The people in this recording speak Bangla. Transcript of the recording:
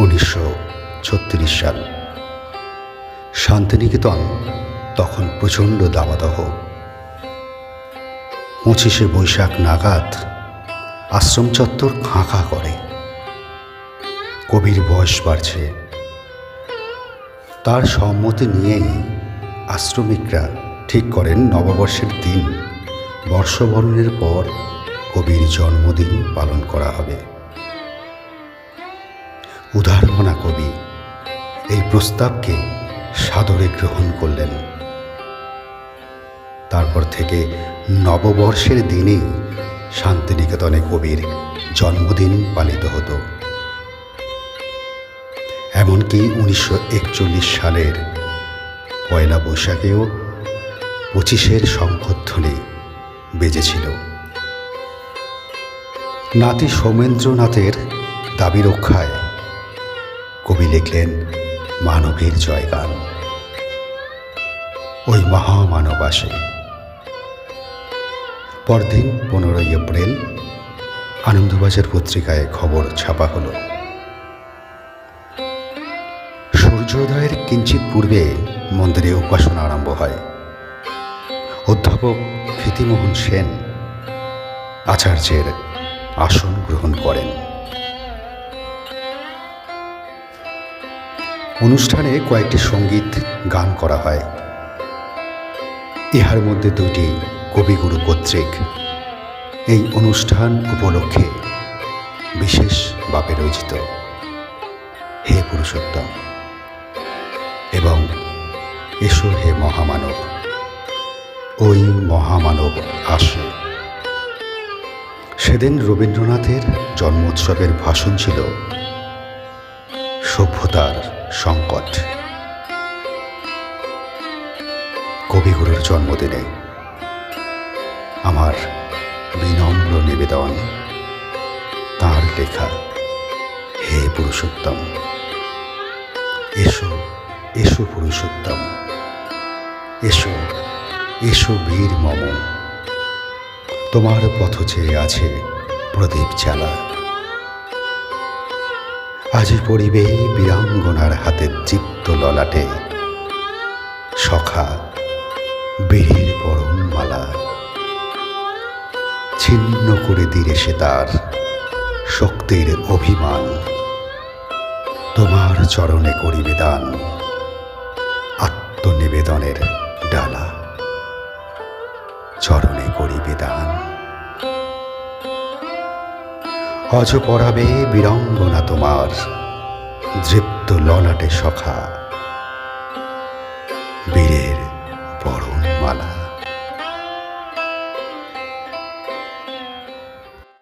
উনিশশো ছত্রিশ সাল। শান্তিনিকেতন তখন প্রচণ্ড দাবাদহ। পঁচিশে বৈশাখ নাগাদ আশ্রম চত্বর খাঁ খাঁ করে। কবির বয়স বাড়ছে। তার সম্মতি নিয়েই আশ্রমিকরা ঠিক করেন নববর্ষের দিন। বর্ষবরণের পর কবির জন্মদিন পালন করা হবে। উদারমনা কবি এই প্রস্তাবকে সাদরে গ্রহণ করলেন। তারপর থেকে নববর্ষের দিনেই শান্তিনিকেতনে কবির জন্মদিন পালিত হতো। এমনকি উনিশশো একচল্লিশ সালের পয়লা বৈশাখেও পঁচিশের শঙ্খধ্বনি বেজেছিল। নাতি সৌমেন্দ্রনাথের দাবি রক্ষায় কবি লিখলেন মানবের জয়গান। ওই মহামানব আসে পরদিন পনেরোই এপ্রিল আনন্দবাজার পত্রিকায় খবর ছাপা হল। সূর্যোদয়ের কিঞ্চিত পূর্বে মন্দিরে উপাসনা আরম্ভ হয়। অধ্যাপক ক্ষিতিমোহন সেন আচার্যের আসন গ্রহণ করেন। অনুষ্ঠানে কয়েকটি সংগীত গান করা হয়। ইহার মধ্যে দুটি কবিগুরু কর্তৃক। এই অনুষ্ঠান উপলক্ষে বিশেষ বাপে রচিত। হে পুরুষোত্তম, এবং এসো হে মহামানব, ওই মহামানব আসে। সেদিন রবীন্দ্রনাথের জন্মোৎসবের ভাষণ ছিল সভ্যতার সংকট। কবিগুরুর জন্মদিনে আমার বিনম্র নিবেদন, তার লেখা, হে পুরুষোত্তম, এসো এসো পুরুষোত্তম, এসো এসো বীর মম, তোমার পথ চেয়ে আছে প্রদীপ জ্বালা। আজি পড়িবে বীরাঙ্গনার হাতে দীপ্ত ললাটে। সখা বীরের পরম মালা। ছিন্ন করে দিলে সে তার শক্তির অভিমান। তোমার চরণে করিবে দান। আত্মনিবেদনের অজ পড়াবে বিড়ঙ্গনা তোমার দৃপ্ত ললাটে সখা বীরের বরণ মালা